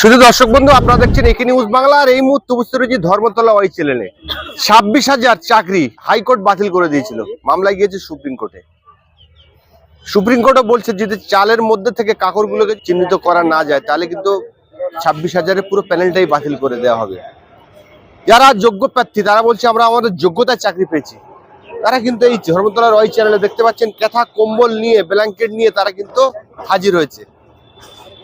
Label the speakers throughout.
Speaker 1: শুধু দর্শক বন্ধু, আপনারা দেখছেন একে নিউজ বাংলা, আর এই মুহূর্তে উপস্থিত রয়েছে ধর্মতলা ওই চ্যানেলে। ছাব্বিশ হাজার চাকরি হাইকোর্ট বাতিল করে দিয়েছিল। মামলায় গিয়েছে সুপ্রিম কোর্টে। সুপ্রিম কোর্টও বলছে, যদি চালের মধ্যে থেকে কাকরগুলোকে চিহ্নিত করা না যায়, তাহলে কিন্তু ছাব্বিশ হাজারের পুরো প্যানেলটাই বাতিল করে দেওয়া হবে। যারা যোগ্য প্রার্থী, তারা বলছে, আমরা আমাদের যোগ্যতায় চাকরি পেয়েছি। তারা কিন্তু এই ধর্মতলার ওই চ্যানেলে দেখতে পাচ্ছেন ক্যাথা কম্বল নিয়ে, ব্ল্যাঙ্কেট নিয়ে তারা কিন্তু হাজির হয়েছে।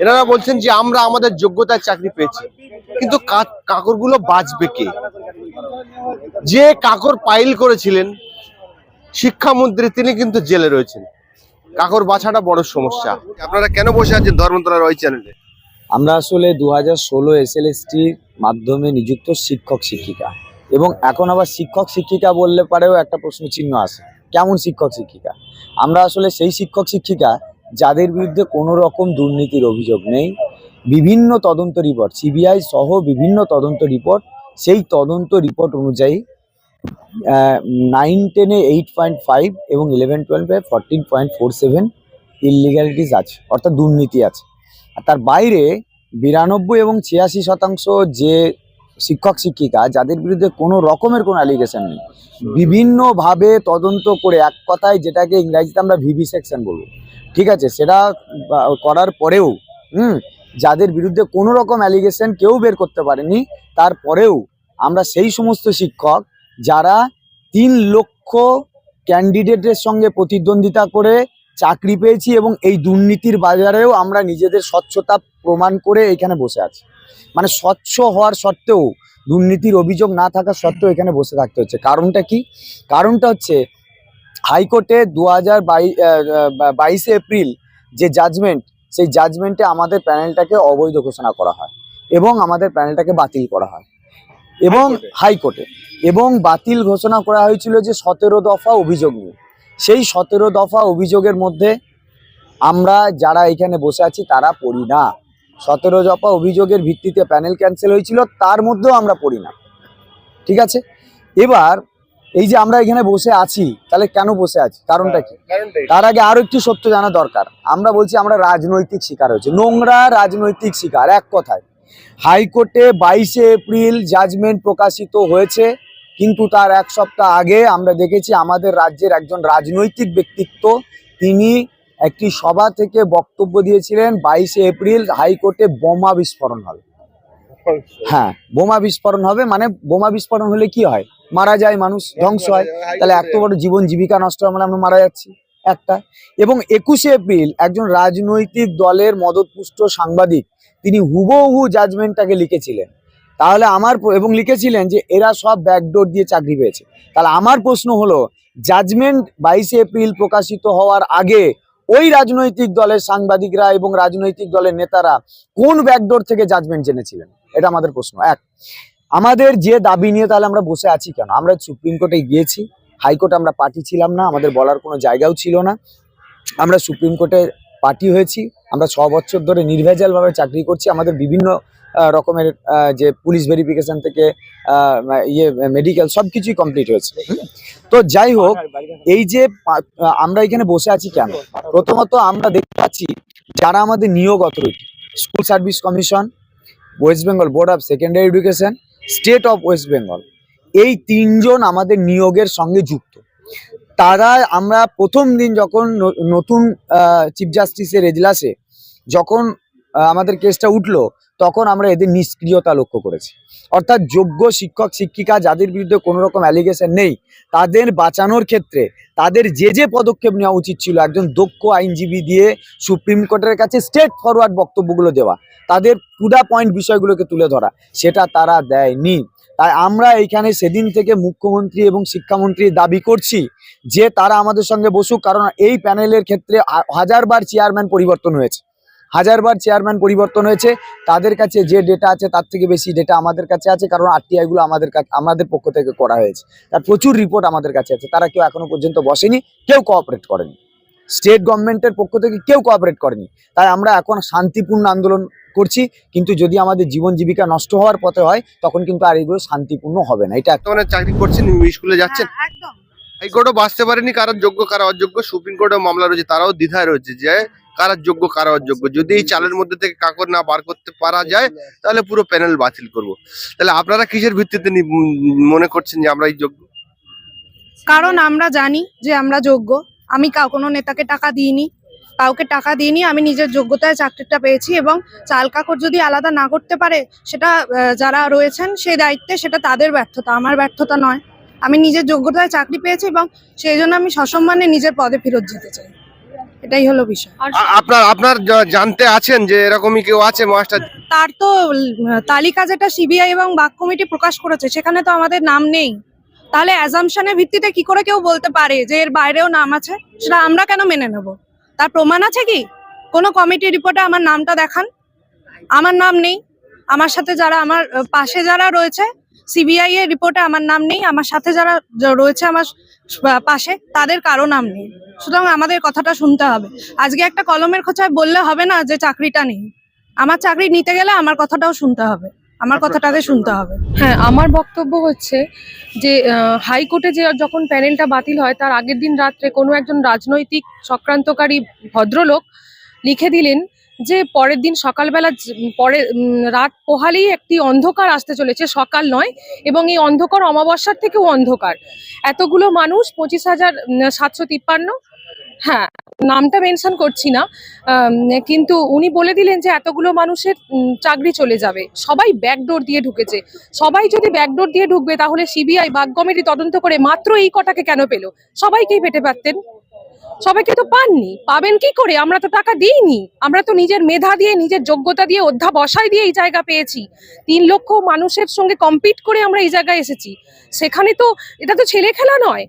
Speaker 1: এনারা বলছেন যে আমরা আমাদের যোগ্যতায় চাকরি পেয়েছি। কিন্তু কাকরগুলো বাঁচবে কে? যে কাকর পাইল করেছিলেন, শিক্ষামন্ত্রী, তিনি কিন্তু জেলে রয়েছেন। কাকর বাছাটা বড় সমস্যা। আপনারা কেন বসে আছেন ধর্মতলার ওই চ্যানেলে?
Speaker 2: আমরা আসলে দু হাজার ষোলো এসএলএসটির মাধ্যমে নিযুক্ত শিক্ষক, শিক্ষিকা। এবং এখন আবার শিক্ষক, শিক্ষিকা বললে পারেও একটা প্রশ্ন চিহ্ন আছে। কেমন শিক্ষক, শিক্ষিকা? আমরা আসলে সেই শিক্ষক, শিক্ষিকা যাদের বিরুদ্ধে কোনো রকম দুর্নীতির অভিযোগ নেই। বিভিন্ন তদন্ত রিপোর্ট, সিবিআই সহ বিভিন্ন তদন্ত রিপোর্ট, সেই তদন্ত রিপোর্ট অনুযায়ী নাইন টেনে এইট পয়েন্ট ফাইভ এবং ইলেভেন টুয়েলভে fourteen point four seven illegalities আছে, অর্থাৎ দুর্নীতি আছে। আর তার বাইরে বিরানব্বই এবং ছিয়াশি শতাংশ যে শিক্ষক, শিক্ষিকা, যাদের বিরুদ্ধে কোনো রকমের কোনো অ্যালিগেশন নেই। বিভিন্নভাবে তদন্ত করে এক কথায় যেটাকে ইংরাজিতে আমরা ভিভি সেকশন বলব। ঠিক আছে, সেটা করার পরেও, হুম, যাদের বিরুদ্ধে কোনো রকম অ্যালিগেশন কেউ বের করতে পারেনি, তারপরেও আমরা সেই সমস্ত শিক্ষক যারা তিন লক্ষ ক্যান্ডিডেটের সঙ্গে প্রতিদ্বন্দ্বিতা করে চাকরি পেয়েছি এবং এই দুর্নীতির বাজারেও আমরা নিজেদের স্বচ্ছতা প্রমাণ করে এখানে বসে আছি। মানে স্বচ্ছ হওয়ার সত্ত্বেও দুর্নীতির অভিযোগ না থাকা সত্ত্বেও এখানে বসে থাকতে হচ্ছে। কারণটা কি? কারণটা হচ্ছে হাইকোর্টে দু হাজার বাইশে এপ্রিল যে জাজমেন্ট সেই জাজমেন্টে আমাদের প্যানেলটাকে অবৈধ ঘোষণা করা হয় এবং আমাদের প্যানেলটাকে বাতিল করা হয় এবং হাইকোর্টে। এবং বাতিল ঘোষণা করা হয়েছিল যে সতেরো দফা অভিযোগ নিয়ে। সেই সতেরো দফা অভিযোগের মধ্যে আমরা যারা এখানে বসে আছি তারা পড়ি না। সতেরো জপা অভিযোগের ভিত্তিতে প্যানেল ক্যান্সেল হয়েছিল তার মধ্যেও আমরা পড়ি না। ঠিক আছে? এবার এই যে আমরা এখানে বসে আছি তাহলে কেন বসে আছি? কারণটা কি? তার আগে আরও একটু সত্য জানা দরকার। আমরা বলছি আমরা রাজনৈতিক শিকার হয়েছে। নোংরা রাজনৈতিক শিকার এক কথায়। হাইকোর্টে বাইশে এপ্রিল জাজমেন্ট প্রকাশিত হয়েছে কিন্তু তার এক সপ্তাহ আগে আমরা দেখেছি আমাদের রাজ্যের একজন রাজনৈতিক ব্যক্তিত্ব তিনি একটি সভা থেকে বক্তব্য দিয়েছিলেন বাইশে এপ্রিল হাইকোর্টে বোমা বিস্ফোরণ হবে। হ্যাঁ বোমা বিস্ফোরণ হবে মানে বোমা বিস্ফোরণ হলে কি হয়? মারা যায় মানুষ, ধ্বংস হয়। তাহলে এত বড় জীবন, জীবিকা নষ্ট হয় মানে আমরা মারা যাচ্ছি। একটা। এবং একুশে এপ্রিল একজন রাজনৈতিক দলের মদতপুষ্ট সাংবাদিক, তিনি হুবহু জাজমেন্টটাকে লিখেছিলেন। তাহলে আমার এবং লিখেছিলেন যে এরা সব ব্যাকডোর দিয়ে চাকরি পেয়েছে। তাহলে আমার প্রশ্ন হলো জাজমেন্ট বাইশে এপ্রিল প্রকাশিত হওয়ার আগে ওই রাজনৈতিক দলের সাংবাদিকরা এবং রাজনৈতিক দলের নেতারা কোন ব্যাকডোর থেকে জাজমেন্ট জেনেছিলেন? এটা আমাদের প্রশ্ন। এক, আমাদের যে দাবি নিয়ে তাহলে আমরা বসে আছি কেন? আমরা সুপ্রিম কোর্টে গিয়েছি, হাইকোর্টে আমরা পার্টি ছিলাম না, আমাদের বলার কোনো জায়গাও ছিল না। আমরা সুপ্রিম কোর্টে পার্টি হয়েছি, আমরা ছ বছর ধরে নির্ভেজালভাবে চাকরি করছি, আমাদের বিভিন্ন রকমের যে পুলিশ ভেরিফিকেশন থেকে ইয়ে মেডিকেল সব কিছুই কমপ্লিট হয়েছে তো যাই হোক এই যে আমরা এখানে বসে আছি কেন? প্রথমত আমরা দেখতে পাচ্ছি যারা আমাদের নিয়োগ authority School Service Commission West Bengal Board of Secondary Education state of West Bengal এই তিনজন আমাদের নিয়োগের সঙ্গে যুক্ত। তারা আমরা প্রথম দিন যখন নতুন চিফ জাস্টিসের এজলাসে যখন আমাদের কেসটা উঠল তখন আমরা এদের নিষ্ক্রিয়তা লক্ষ্য করেছি। অর্থাৎ যোগ্য শিক্ষক, শিক্ষিকা যাদের বিরুদ্ধে কোনো রকম অ্যালিগেশন নেই, তাদের বাঁচানোর ক্ষেত্রে তাদের যে যে পদক্ষেপ নেওয়া উচিত ছিল, একজন দক্ষ আইনজীবী দিয়ে সুপ্রিম কোর্টের কাছে স্টেট ফরওয়ার্ড বক্তব্যগুলো দেওয়া, তাদের পুরা পয়েন্ট বিষয়গুলোকে তুলে ধরা, সেটা তারা দেয়নি। তাই আমরা এইখানে সেদিন থেকে মুখ্যমন্ত্রী এবং শিক্ষামন্ত্রী দাবি করছি যে তারা আমাদের সঙ্গে বসুক, কারণ এই প্যানেলের ক্ষেত্রে হাজারবার চেয়ারম্যান পরিবর্তন হয়েছে। হাজারবার চেয়ারম্যান পরিবর্তন হয়েছে। তাদের কাছে যে ডেটা আছে তার থেকে বেশি ডেটা আমাদের কাছে আছে কারণ আরটিআই গুলো আমাদের কাছে আমাদের পক্ষ থেকে করা হয়েছে। তার প্রচুর রিপোর্ট আমাদের কাছে আছে। তারা কেউ এখনও পর্যন্ত বসেনি কেউ কোঅপারেট করেনি। স্টেট গভর্নমেন্টের পক্ষ থেকে কেউ কোঅপারেট করেনি। তাই আমরা এখন শান্তিপূর্ণ আন্দোলন করছি কিন্তু যদি আমাদের জীবন জীবিকা নষ্ট হওয়ার পথে হয় তখন কিন্তু আর এগুলো শান্তিপূর্ণ হবে না। এটা
Speaker 1: চাকরি করছেন স্কুলে যাচ্ছেন?
Speaker 3: হ্যাঁ,
Speaker 1: হাইকোর্টও বাঁচতে পারেনি কারণ যোগ্য কারা অযোগ্য? সুপ্রিম কোর্টেও মামলা রয়েছে তারাও দ্বিধায় রয়েছে যে কারা যোগ্য কারা অযোগ্য যদি এই চালের মধ্যে থেকে কাকর না বার করতে পারা যায়, তাহলে পুরো প্যানেল বাতিল করব। তাহলে আপনারা কিসের ভিত্তিতে মনে করছেন যে আমরা এই যোগ্য?
Speaker 3: কারণ আমরা জানি যে আমরা যোগ্য। আমি কোনো নেতাকে টাকা দিইনি, কাউকে টাকা দিইনি, আমি নিজের যোগ্যতায় চাকরিটা পেয়েছি এবং চাল কাকড় যদি আলাদা না করতে পারে, সেটা যারা রয়েছেন, সেই দায়িত্বে সেটা তাদের ব্যর্থতা, আমার ব্যর্থতা নয়। আমি নিজের যোগ্যতায় চাকরি পেয়েছি এবং সেই জন্য আমি সসম্মানে নিজের পদে ফেরত যেতে চাই। এটাই হলো বিষয়।
Speaker 1: আপনার আপনার জানতে আছেন যে এরকমই কেউ আছে মাস্টার
Speaker 3: তার তো তালিকা যেটা সিবিআই এবং বাক কমিটি প্রকাশ করেছে সেখানে তো আমাদের নাম নেই। তাহলে অ্যাজামশনের ভিত্তিতে কি করে কেউ বলতে পারে যে এর বাইরেও নাম আছে? সেটা আমরা কেন মেনে নেব? তার প্রমাণ আছে কি? কোনো কমিটি রিপোর্টে আমার নামটা দেখান। আমার নাম নেই। আমার সাথে যারা আমার পাশে যারা রয়েছে সিবিআই এর রিপোর্টে আমার নাম নেই, আমার সাথে যারা রয়েছে আমার পাশে, তাদের কারও নাম নেই। সুতরাং আমাদের কথাটা শুনতে হবে। আজকে একটা কলমের খোঁচায় বললে হবে না যে চাকরিটা নেই। আমার চাকরি নিতে গেলে আমার কথাটাও শুনতে হবে। আমার কথাটাকে শুনতে হবে।
Speaker 4: হ্যাঁ আমার বক্তব্য হচ্ছে যে হাইকোর্টে যে যখন প্যানেলটা বাতিল হয়, তার আগের দিন রাত্রে কোনো একজন রাজনৈতিক চক্রান্তকারী ভদ্রলোক লিখে দিলেন যে পরের দিন সকালবেলা পরে রাত পোহালেই একটি অন্ধকার আসতে চলেছে, সকাল নয়, এবং এই অন্ধকার অমাবস্যার থেকেও অন্ধকার। এতগুলো মানুষ, পঁচিশ হাজার সাতশো তিপ্পান্ন হ্যাঁ নামটা মেনশন করছি না কিন্তু উনি বলে দিলেন যে এতগুলো মানুষের চাকরি চলে যাবে। সবাই ব্যাকডোর দিয়ে ঢুকেছে। সবাই যদি ব্যাকডোর দিয়ে ঢুকবে, তাহলে সিবিআই বাগ কমিটি তদন্ত করে মাত্র এই কটাকে কেন পেল? সবাইকেই পেতে পারতেন সবাইকে তো পাননি। পাবেন কি করে? আমরা তো টাকা দিইনি। আমরা তো নিজের মেধা দিয়ে, নিজের যোগ্যতা দিয়ে অধ্যাবসায় দিয়ে এই জায়গা পেয়েছি। তিন লক্ষ মানুষের সঙ্গে কম্পিট করে আমরা এই জায়গায় এসেছি। সেখানে তো, এটা তো ছেলে খেলা নয়।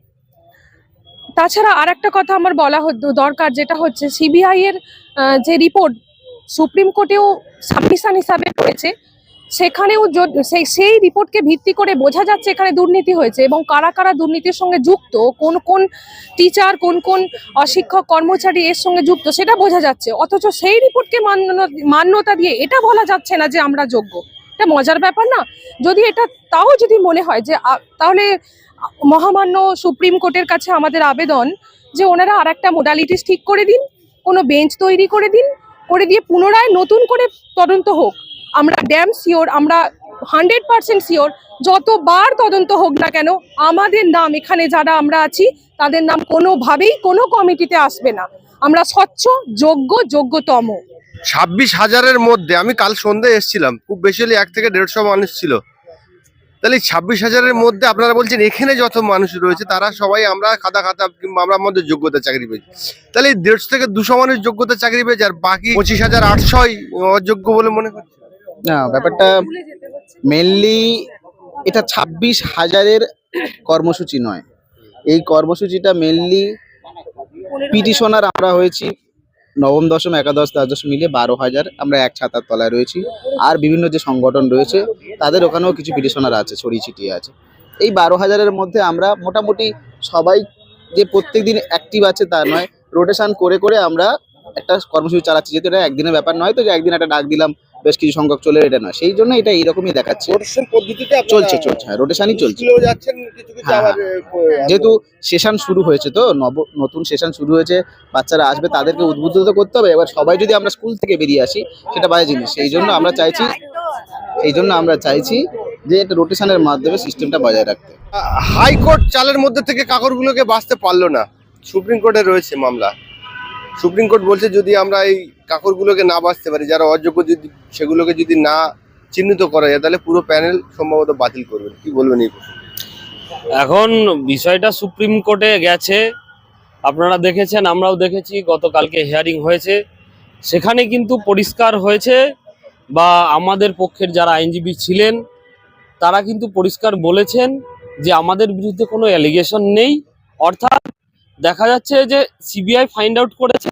Speaker 4: তাছাড়া আর একটা কথা আমার বলা দরকার, যেটা হচ্ছে সিবিআই এর যে রিপোর্ট সুপ্রিম কোর্টেও সাবমিশন হিসাবে রয়েছে। সেখানেও সেই সেই রিপোর্টকে ভিত্তি করে বোঝা যাচ্ছে এখানে দুর্নীতি হয়েছে এবং কারা কারা দুর্নীতির সঙ্গে যুক্ত, কোন কোন টিচার কোন কোন অশিক্ষক, কর্মচারী এর সঙ্গে যুক্ত, সেটা বোঝা যাচ্ছে। অথচ সেই রিপোর্টকে মান্য- মান্যতা দিয়ে এটা বলা যাচ্ছে না যে আমরা যোগ্য। এটা মজার ব্যাপার না। যদি এটা তাও যদি মনে হয় যে তাহলে মহামান্য সুপ্রিম কোর্টের কাছে আমাদের আবেদন যে ওনারা আর একটা মোডালিটিস ঠিক করে দিন, কোনো বেঞ্চ তৈরি করে দিন, করে দিয়ে পুনরায় নতুন করে তদন্ত হোক। আমরা ড্যাম শিওর আমরা হান্ড্রেড পার্সেন্ট শিওর যতবার তদন্ত হোক না কেন, আমাদের নাম, এখানে যারা আমরা আছি, তাদের নাম কোনোভাবেই কোনো কমিটিতে আসবে না। আমরা স্বচ্ছ, যোগ্য, যোগ্যতম।
Speaker 1: ছাব্বিশ হাজারের মধ্যে, আমি কাল সন্ধ্যায় এসেছিলাম, খুব বেশি হলে এক থেকে দেড়শো মানুষ ছিল। তাহলে ছাব্বিশ হাজারের মধ্যে আপনারা বলছেন এখানে যত মানুষ রয়েছে, তারা সবাই আমরা খাতা খাতা কিংবা আমরা আমাদের যোগ্যতা চাকরি পেয়েছি। তাহলে দেড়শো থেকে দুশো মানুষ যোগ্যতা চাকরি পেয়েছে, আর বাকি পঁচিশ হাজার আটশোই অযোগ্য বলে মনে করছে
Speaker 5: না ব্যাপারটা মেনলি এটা ছাব্বিশ হাজারের কর্মসূচি নয়। এই কর্মসূচিটা মেনলি পিটিশনার আমরা হয়েছি। নবম দশম একাদশ দ্বাদশ মিলে বারো হাজার আমরা এক ছাতার তলায় রয়েছি। আর বিভিন্ন যে সংগঠন রয়েছে তাদের ওখানেও কিছু পিটিশনার আছে ছড়িয়ে ছিটিয়ে আছে। এই বারো হাজারের মধ্যে আমরা মোটামুটি সবাই যে প্রত্যেক দিন অ্যাক্টিভ আছে তা নয়। রোটেশন করে করে আমরা একটা কর্মসূচি চালাচ্ছি। যেহেতু এটা একদিনের ব্যাপার নয় তো যে একদিন একটা ডাক দিলাম বেশ কিছু সংখ্যক চলে এটা নয়। সেই জন্য এটা এইরকমই দেখাচ্ছে। চলছে চলছে। হ্যাঁ রোটেশনই চলছে।
Speaker 1: কিছু
Speaker 5: হ্যাঁ, যেহেতু সেশন শুরু হয়েছে তো নব নতুন সেশন শুরু হয়েছে বাচ্চারা আসবে তাদেরকে উদ্বুদ্ধ তো করতে হবে। এবার সবাই যদি আমরা স্কুল থেকে বেরিয়ে আসি সেটা বাজে জিনিস। সেই জন্য আমরা চাইছি সেই জন্য আমরা চাইছি যে এটা রোটেশনের মাধ্যমে সিস্টেমটা বজায় রাখতে।
Speaker 1: হাইকোর্ট চালের মধ্যে থেকে কাকরগুলোকে বাঁচতে পারল না। সুপ্রিম কোর্টে রয়েছে মামলা। সুপ্রিম কোর্ট বলছে যদি আমরা এই কাকরগুলোকে না বাঁচতে পারি, যারা অযোগ্য যদি সেগুলোকে যদি না চিহ্নিত করা যায়, তাহলে পুরো প্যানেল সম্ভবত বাতিল করবেন কি বলবেন এই?
Speaker 6: এখন বিষয়টা সুপ্রিম কোর্টে গেছে। আপনারা দেখেছেন, আমরাও দেখেছি, গতকালকে হিয়ারিং হয়েছে। সেখানে কিন্তু পরিষ্কার হয়েছে বা আমাদের পক্ষের যারা আইনজীবী ছিলেন, তারা কিন্তু পরিষ্কার বলেছেন যে আমাদের বিরুদ্ধে কোনো অ্যালিগেশন নেই। অর্থাৎ দেখা যাচ্ছে যে সিবিআই ফাইন্ড আউট করেছে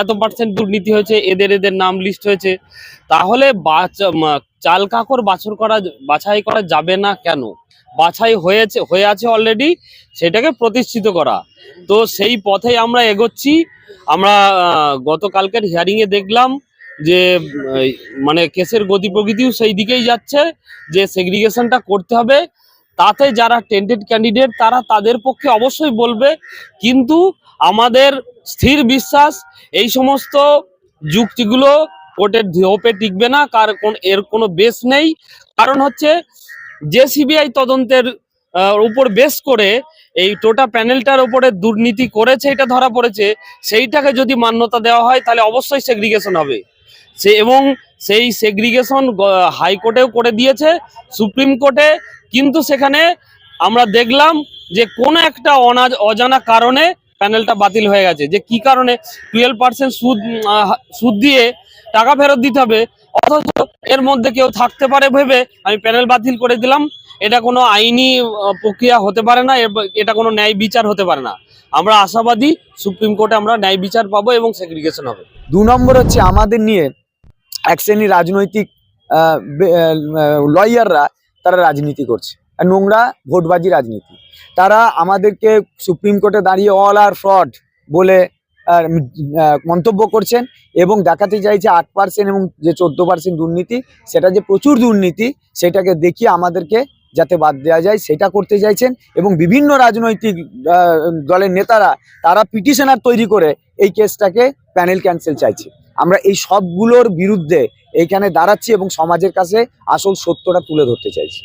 Speaker 6: এত পার্সেন্ট দুর্নীতি হয়েছে, এদের এদের নাম লিস্ট হয়েছে। তাহলে চাল কাকর বাছর করা বাছাই করা যাবে না কেন? বাছাই হয়েছে হয়ে আছে অলরেডি সেটাকে প্রতিষ্ঠিত করা। তো সেই পথে আমরা এগোচ্ছি। আমরা গতকালকের হিয়ারিংয়ে দেখলাম যে মানে কেসের গতি প্রকৃতিও সেই দিকেই যাচ্ছে, যে সেগ্রিগেশনটা করতে হবে। তাতে যারা টেন্টেড ক্যান্ডিডেট তারা তাদের পক্ষে অবশ্যই বলবে, কিন্তু আমাদের স্থির বিশ্বাস, এই সমস্ত যুক্তিগুলো কোর্টের ধোপে টিকবে না, কার কোন, এর কোনো বেস নেই। কারণ হচ্ছে, যে সিবিআই তদন্তের উপর বেস করে, এই টোটা প্যানেলটার উপরে দুর্নীতি করেছে, এটা ধরা পড়েছে, সেইটাকে যদি মান্যতা দেওয়া হয়, তাহলে অবশ্যই সেগ্রিগেশন হবে। সে, এবং সেই সেগ্রিগেশন হাইকোর্টেও করে দিয়েছে, সুপ্রিম কোর্টে কিন্তু সেখানে আমরা দেখলাম যে কোনো একটা অনা অজানা কারণে প্যানেলটা বাতিল হয়ে গেছে। যে কি কারণে? টুয়েলভ পার্সেন্ট সুদ সুদ দিয়ে টাকা ফেরত দিতে হবে। অথচ এর মধ্যে কেউ থাকতে পারে ভেবে আমি প্যানেল বাতিল করে দিলাম। এটা কোনো আইনি প্রক্রিয়া হতে পারে না। এটা কোনো ন্যায় বিচার হতে পারে না। আমরা আশাবাদী সুপ্রিম কোর্টে আমরা ন্যায় বিচার পাবো এবং সেগ্রিগেশন হবে।
Speaker 2: দু নম্বর হচ্ছে আমাদের নিয়ে এক শ্রেণি রাজনৈতিক লয়াররা তারা রাজনীতি করছে। আর নোংরা ভোটবাজি রাজনীতি। তারা আমাদেরকে সুপ্রিম কোর্টে দাঁড়িয়ে অল আর ফ্রড বলে মন্তব্য করছেন এবং দেখাতে চাইছে আট পার্সেন্ট এবং যে চোদ্দ পার্সেন্ট দুর্নীতি, সেটা যে প্রচুর দুর্নীতি, সেটাকে দেখিয়ে আমাদেরকে যাতে বাদ দেওয়া যায়, সেটা করতে চাইছেন এবং বিভিন্ন রাজনৈতিক দলের নেতারা, তারা পিটিশনার তৈরি করে এই কেসটাকে প্যানেল ক্যান্সেল চাইছে। আমরা এই সবগুলোর বিরুদ্ধে এইখানে দাঁড়াচ্ছি এবং সমাজের কাছে আসল সত্যটা তুলে ধরতে চাইছি।